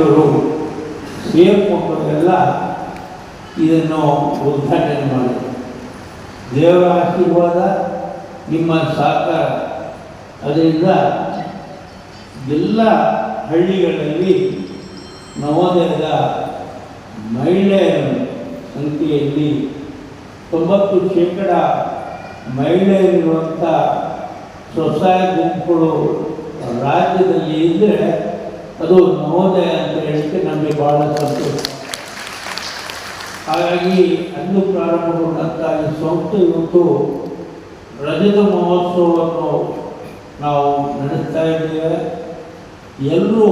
ಸಮಿತಿಯವರು ಸೇರಿಕೊಂಡು ಎಲ್ಲ ಇದನ್ನು ಉದ್ಘಾಟನೆ ಮಾಡಿದರು. ದೇವರ ಆಶೀರ್ವಾದ, ನಿಮ್ಮ ಸಹಕಾರ. ಅದರಿಂದ ಎಲ್ಲ ಹಳ್ಳಿಗಳಲ್ಲಿ ನವೋದಯದ ಮಹಿಳೆಯರ ಸಂಖ್ಯೆಯಲ್ಲಿ ತೊಂಬತ್ತು ಶೇಕಡ ಮಹಿಳೆಯರಿರುವಂಥ ಸ್ವಸಹಾಯ ಗುಂಪುಗಳು ರಾಜ್ಯದಲ್ಲಿ ಇದ್ದರೆ ಅದು ನವೋದಯ ಅಂತ ಹೇಳಿದ್ರೆ ನಮಗೆ ಬಹಳ ಸಂತೋಷ. ಹಾಗಾಗಿ ಅಂದು ಪ್ರಾರಂಭಗೊಂಡಂಥ ಈ ಸಂಸ್ಥೆ ಇವತ್ತು ರಜತ ಮಹೋತ್ಸವವನ್ನು ನಾವು ನಡೆಸ್ತಾ ಇದ್ದೇವೆ. ಎಲ್ಲರೂ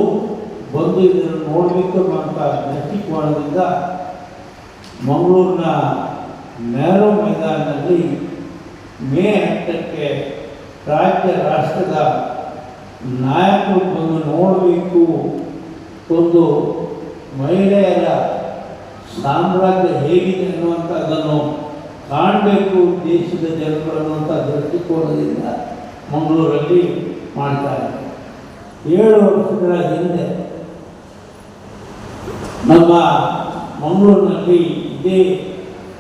ಬಂದು ಇದನ್ನು ನೋಡಬೇಕು ಅಂತ ದೃಷ್ಟಿಕೋನದಿಂದ ಮಂಗಳೂರಿನ ನೆಹರು ಮೈದಾನದಲ್ಲಿ ಮೇ ಹತ್ತಕ್ಕೆ ರಾಜ್ಯ ರಾಷ್ಟ್ರದ ನಾಯಕರು ಬಂದು ನೋಡಬೇಕು ಒಂದು ಮಹಿಳೆಯರ ಸಾಮ್ರಾಜ್ಯ ಹೇಗಿದೆ ಅನ್ನುವಂಥದ್ದನ್ನು ಕಾಣಬೇಕು ದೇಶದ ಜನರು ಅನ್ನುವಂಥ ದೃಷ್ಟಿಕೋನದಿಂದ ಮಂಗಳೂರಲ್ಲಿ ಮಾಡ್ತಾರೆ. ಏಳು ವರ್ಷಗಳ ಹಿಂದೆ ನಮ್ಮ ಮಂಗಳೂರಿನಲ್ಲಿ ಇದೇ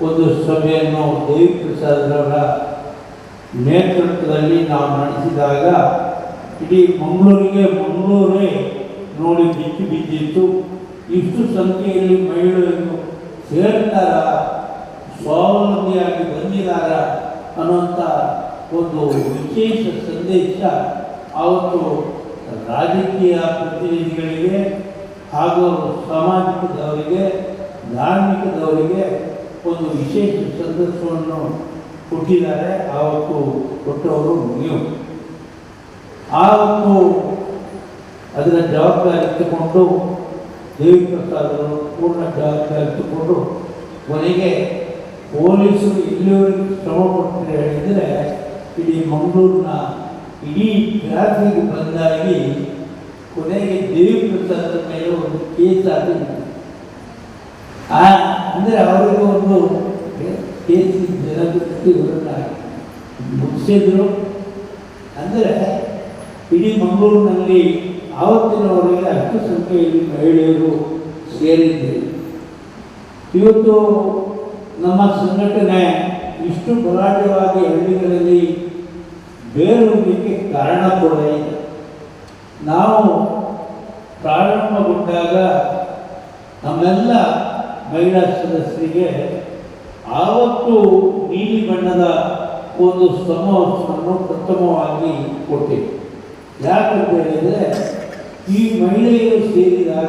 ಒಂದು ಸಭೆಯನ್ನು ದೇವಿ ಪ್ರಸಾದ್ರವರ ನೇತೃತ್ವದಲ್ಲಿ ನಾವು ನಡೆಸಿದಾಗ ಇಡೀ ಮಂಗಳೂರಿಗೆ ಮಂಗಳೂರೇ ನೋಡಿ ಬಿಚ್ಚಿ ಬಿದ್ದಿತ್ತು. ಇಷ್ಟು ಸಂಖ್ಯೆಯಲ್ಲಿ ಮಹಿಳೆಯರು ಸೇರ್ತಾರ? ಸ್ವಾವಲಂಬಿಯಾಗಿ ಬಂದಿದ್ದಾರ ಅನ್ನುವಂಥ ಒಂದು ವಿಶೇಷ ಸಂದೇಶ ಆವತ್ತು ರಾಜಕೀಯ ಪ್ರತಿನಿಧಿಗಳಿಗೆ ಹಾಗೂ ಸಾಮಾಜಿಕದವರಿಗೆ, ಧಾರ್ಮಿಕದವರಿಗೆ ಒಂದು ವಿಶೇಷ ಸಂದರ್ಶವನ್ನು ಕೊಟ್ಟಿದ್ದಾರೆ ಆವತ್ತು ಕೊಟ್ಟವರು ನೀವು. ಆವತ್ತು ಅದರ ಜವಾಬ್ದಾರಿ ತಗೊಂಡು ದೇವಿ ಪ್ರಸಾದರು ಪೂರ್ಣ ಜವಾಬ್ದಾರಿ ತಗೊಂಡು ಕೊನೆಗೆ ಪೊಲೀಸರು ಇಲ್ಲಿವರೆಗೂ ಶ್ರಮ ಪಟ್ಟು ಹೇಳಿದರೆ ಇಡೀ ಮಂಗಳೂರಿನ ಇಡೀ ಟ್ರಾಫಿಕ್ ಬಂದಾಗಿ ಕೊನೆಗೆ ದೇವಿ ಪ್ರಸಾದದ ಮೇಲೆ ಒಂದು ಕೇಸ್ ಆಗಿ ಆ ಅಂದರೆ ಅವರಿಗೆ ಒಂದು ಕೇಸ್ ಜನಗತಿ ವಿರುದ್ಧ ಮುಗಿಸಿದ್ರು ಅಂದರೆ ಇಡೀ ಮಂಗಳೂರಿನಲ್ಲಿ ಆವತ್ತಿನವರೆಗೆ ಅಷ್ಟು ಸಂಖ್ಯೆಯಲ್ಲಿ ಮಹಿಳೆಯರು ಸೇರಿದ್ದೇವೆ ಇವತ್ತು ನಮ್ಮ ಸಂಘಟನೆ ಇಷ್ಟು ಬಲಾಢ್ಯವಾಗಿ ಹಳ್ಳಿಗಳಲ್ಲಿ ಬೇರೂರಲಿಕ್ಕೆ ಕಾರಣ ಕೂಡ ಇದೆ ನಾವು ಪ್ರಾರಂಭಗೊಂಡಾಗ ನಮ್ಮೆಲ್ಲ ಮಹಿಳಾ ಸದಸ್ಯರಿಗೆ ಆವತ್ತು ನೀಲಿ ಬಣ್ಣದ ಒಂದು ಸಮವಸ್ತ್ರವನ್ನು ಪ್ರಥಮವಾಗಿ ಕೊಟ್ಟಿದೆ ಯಾಕಂತ ಹೇಳಿದರೆ ಈ ಮಹಿಳೆಯರು ಸೇರಿದಾಗ